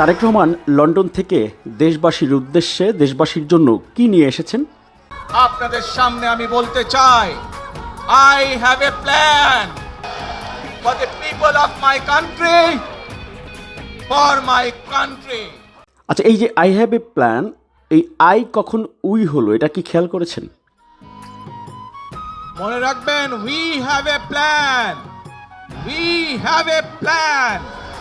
Tarique Rahman London থেকে দেশবাসীর উদ্দেশ্যে দেশবাসীর জন্য কি নিয়ে এসেছেন? আপনাদের সামনে আমি বলতে চাই I have a plan for the people of my country for my country আচ্ছা এই যে আই হ্যাভ এ প্ল্যান এই আই কখন উই হলো এটা কি খেয়াল করেছেন? মনে রাখবেন we have a plan we have a plan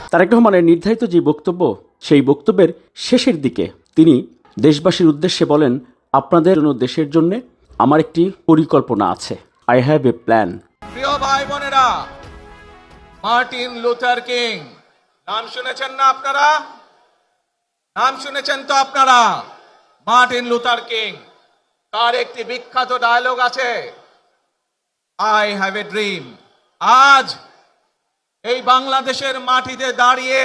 Tarique রহমানের নির্ধারিত যে বক্তব্য সেই বক্তব্যের শেষের দিকে তিনি দেশবাসীর উদ্দেশ্যে বলেন, আপনাদের জন্য দেশের জন্য আমার একটি পরিকল্পনা আছে। আই হ্যাভ এ প্ল্যান প্রিয় ভাই বোনেরা, মার্টিন লুথার কিং, নাম শুনেছেন না আপনারা? নাম শুনেছেন তো আপনারা? মার্টিন লুথার কিং, তার একটি বিখ্যাত ডায়লগ আছে আই হ্যাভ এ ড্রিম আজ এই বাংলাদেশের মাটিতে দাঁড়িয়ে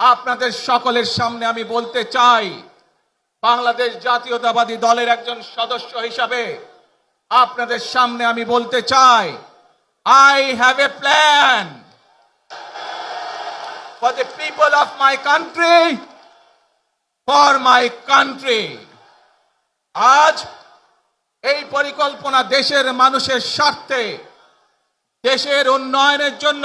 আপনাদের সকলের সামনে আমি বলতে চাই, বাংলাদেশ জাতীয়তাবাদী দলের একজন সদস্য হিসাবে আপনাদের সামনে আমি বলতে চাই I have a plan for the people of my country for my country আজ এই পরিকল্পনা দেশের মানুষের স্বার্থে, দেশের উন্নয়নের জন্য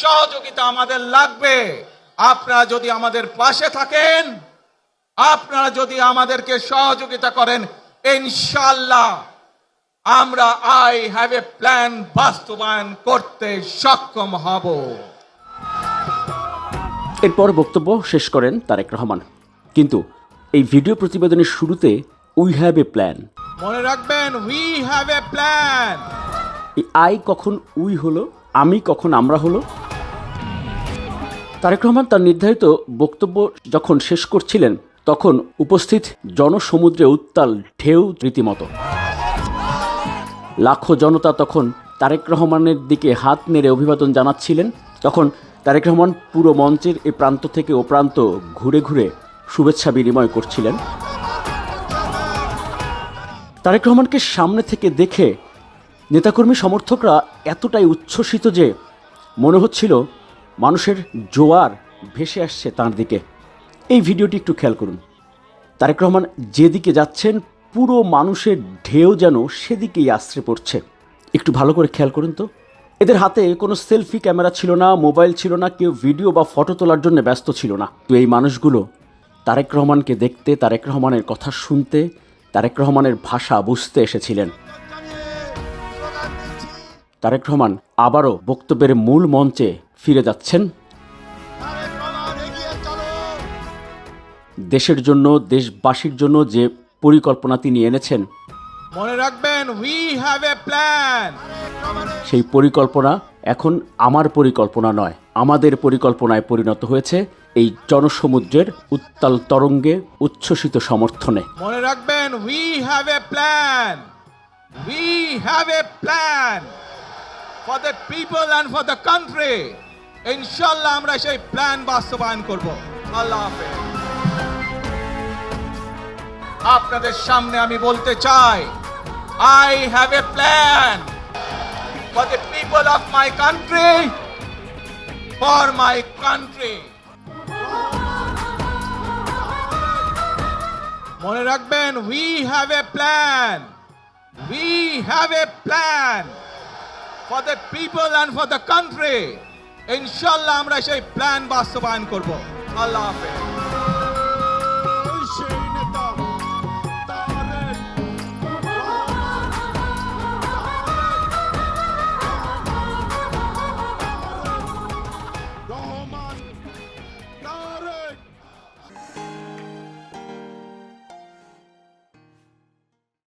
সহযোগিতা আমাদের লাগবে। আপনারা যদি আমাদের পাশে থাকেন আপনারা যদি আমাদেরকে সহযোগিতা করেন ইনশাল্লাহ আমরা আই হ্যাভ এ প্ল্যান বাস্তবায়ন করতে সক্ষম হব। এরপর বক্তব্য শেষ করেন তারেক রহমান। কিন্তু এই ভিডিও প্রতিবেদনের শুরুতে উই হ্যাভ এ প্ল্যান। মনে রাখবেন উই হ্যাভ এ প্ল্যান। এই আই কখন উই হলো? আমি কখন আমরা হলো? তারেক রহমান তার নির্ধারিত বক্তব্য যখন শেষ করছিলেন, তখন উপস্থিত জনসমুদ্রে উত্তাল ঢেউ রীতিমতো। লাখো জনতা তখন তারেক রহমানের দিকে হাত নেড়ে অভিবাদন জানাচ্ছিলেন, তখন তারেক রহমান পুরো মঞ্চের এ প্রান্ত থেকে ও প্রান্ত ঘুরে ঘুরে শুভেচ্ছা বিনিময় করছিলেন। তারেক রহমানকে সামনে থেকে দেখে নেতাকর্মী সমর্থকরা এতটাই উচ্ছ্বসিত যে মনে হচ্ছিল মানুষের জোয়ার ভেসে আসছে তার দিকে। এই ভিডিওটি একটু খেয়াল করুন। তারেক রহমান যেদিকে যাচ্ছেন, পুরো মানুষের ঢেউ যেন সেদিকেই আশ্রে পড়ছে। একটু ভালো করে খেয়াল করুন তো। এদের হাতে কোনো সেলফি ক্যামেরা ছিল না, মোবাইল ছিল না, কেউ ভিডিও বা ফটো তোলার জন্য ব্যস্ত ছিল না। তো এই মানুষগুলো তারেক রহমানকে দেখতে, তারেক রহমানের কথা শুনতে, তারেক রহমানের ভাষা বুঝতে এসেছিলেন। তারেক রহমান আবারও বক্তব্যের মূল মঞ্চে ফিরে যাচ্ছেন। দেশের জন্য দেশবাসীর জন্য যে পরিকল্পনা তিনি এনেছেন। মনে রাখবেন উই হ্যাভ এ প্ল্যান সেই পরিকল্পনা এখন আমার পরিকল্পনা নয় আমাদের পরিকল্পনায় পরিণত হয়েছে এই জনসমুদ্রের উত্তাল তরঙ্গে উচ্ছ্বসিত সমর্থনে। মনে রাখবেন we have a plan we have a plan for the people and for the country ইনশাল্লাহ আমরা সেই প্ল্যান বাস্তবায়ন করব। আল্লাহ হাফেজ। আপনাদের সামনে আমি বলতে চাই I have a plan for the people of my country for my country মনে রাখবেন we have a plan we have a plan for the people and for the country ইনশাল্লাহ আমরা সেই প্ল্যান বাস্তবায়ন করব। আল্লাহ হাফেজ।